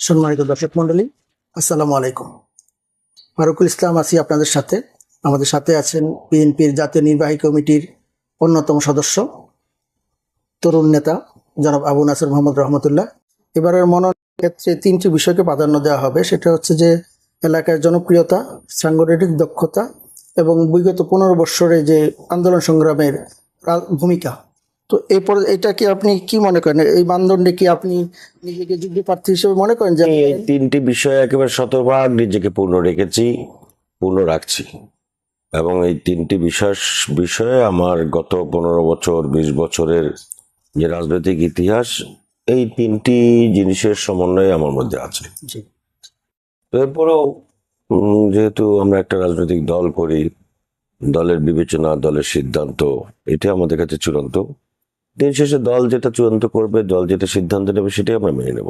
সম্মানিত দর্শক মন্ডলী, আসসালামু আলাইকুম। ফারুকুল ইসলাম আছি আপনাদের সাথে। আমাদের সাথে আছেন বিএনপির জাতীয় নির্বাহী কমিটির অন্যতম সদস্য, তরুণ নেতা জনাব আবু নাসর মোহাম্মদ রহমতুল্লাহ। এবারের মনোনয়ন ক্ষেত্রে তিনটি বিষয়কে প্রাধান্য দেওয়া হবে। সেটা হচ্ছে যে, এলাকার জনপ্রিয়তা, সাংগঠনিক দক্ষতা এবং বিগত পনেরো বৎসরে যে আন্দোলন সংগ্রামের ভূমিকা তো এরপর এটা কি আপনি কি মনে করেন? এই মানদণ্ডে কি আপনি নিজেকে যোগ্য প্রার্থী হিসেবে মনে করেন যে এই তিনটি বিষয়ে একেবারে শতভাগ নিজেকে পূর্ণ রেখেছি পূর্ণ রাখছি। এবং এই তিনটি বিষয় বিষয়ে আমার গত পনেরো বছর বিশ বছরের যে রাজনৈতিক ইতিহাস এই তিনটি জিনিসের সমন্বয় আমার মধ্যে আছে। এরপরেও যেহেতু আমরা একটা রাজনৈতিক দল করি দলের বিবেচনা দলের সিদ্ধান্ত এটা আমাদের কাছে চূড়ান্ত। দিন শেষে দল যেটা চূড়ান্ত করবে দল যেটা সিদ্ধান্ত নেবে সেটাই আমরা মেনে নেব।